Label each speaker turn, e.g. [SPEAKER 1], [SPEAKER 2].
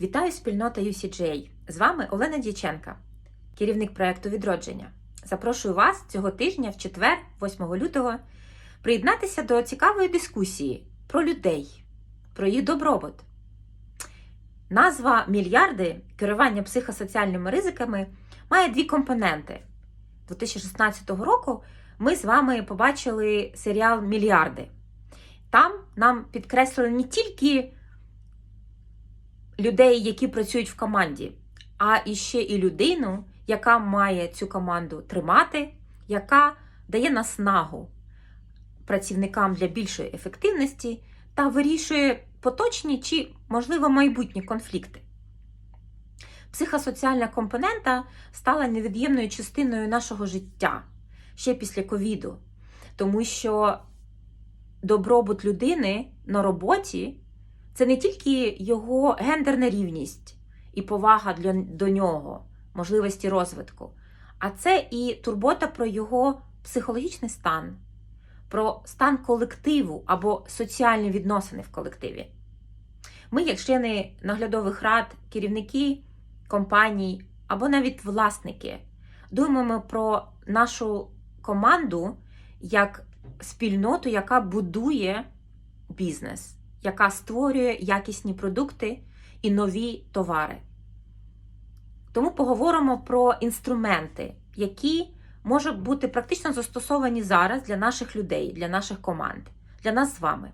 [SPEAKER 1] Вітаю спільнота UCJ. З вами Олена Дяченка, керівник проекту відродження. Запрошую вас цього тижня, в четвер, 8 лютого, приєднатися до цікавої дискусії про людей, про їх добробут. Назва мільярди керування психосоціальними ризиками має дві компоненти. 2016 року ми з вами побачили серіал Мільярди. Там нам підкреслили не тільки людей, які працюють в команді, а іще і людину, яка має цю команду тримати, яка дає наснагу працівникам для більшої ефективності та вирішує поточні чи, можливо, майбутні конфлікти. Психосоціальна компонента стала невід'ємною частиною нашого життя ще після ковіду, тому що добробут людини на роботі це не тільки його гендерна рівність і повага для, до нього, можливості розвитку, а це і турбота про його психологічний стан, про стан колективу або соціальні відносини в колективі. Ми, як члени наглядових рад, керівники компаній або навіть власники, думаємо про нашу команду як спільноту, яка будує бізнес, яка створює якісні продукти і нові товари. Тому поговоримо про інструменти, які можуть бути практично застосовані зараз для наших людей, для наших команд, для нас з вами.